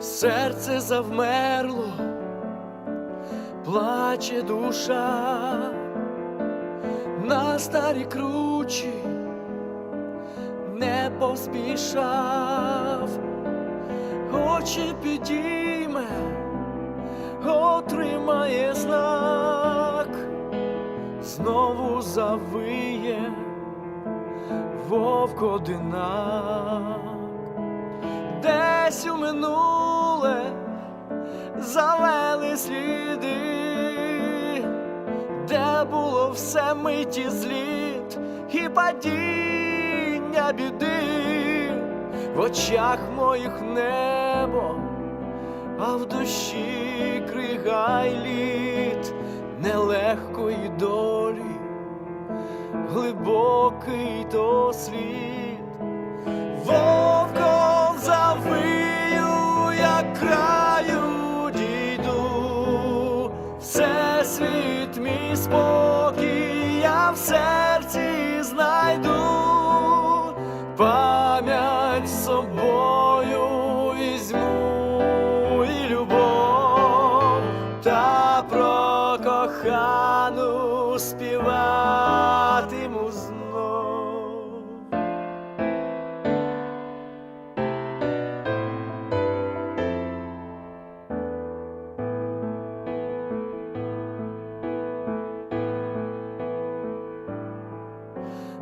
серце завмерло, плаче душа. На старі кручі, не поспішав, очі підійме, отримає знак, знову завиє вовк одинак. Десь у минуле завели сліди, де було все миті зліт і падіння біди, в очах моїх небо, а в душі кригай літ нелегкої долі, глибокий то світ світ мій спокій, я в серці знайду, пам'ять з собою візьму і любов, та про кохану співатиму знов.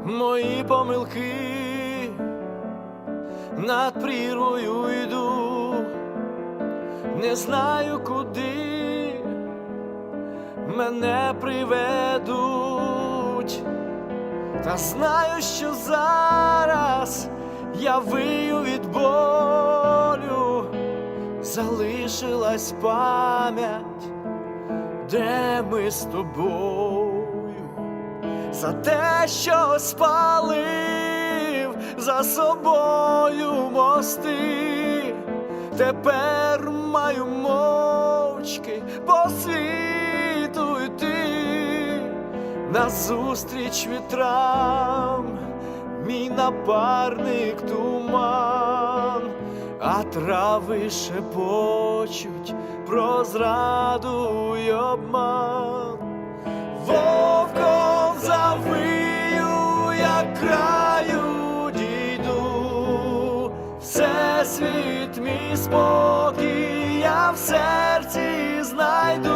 Мої помилки над прірвою йду, не знаю куди мене приведуть, та знаю, що зараз я вию від болю, залишилась пам'ять, де ми з тобою за те, що спалив за собою мости, тепер маю мовчки по світу йти. Назустріч вітрам, мій напарник туман, а трави шепочуть про зраду й обман. Як краю дійду, все світ мій спокій, я в серці знайду,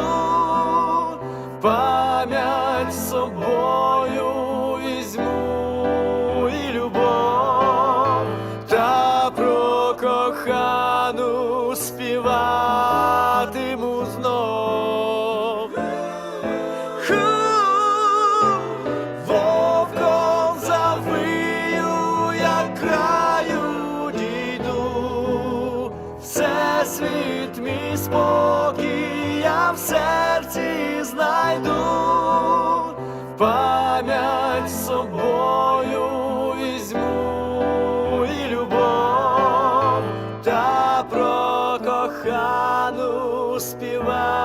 світ мій спокій, я в серці знайду, пам'ять собою візьму і любов, та про кохану співаю.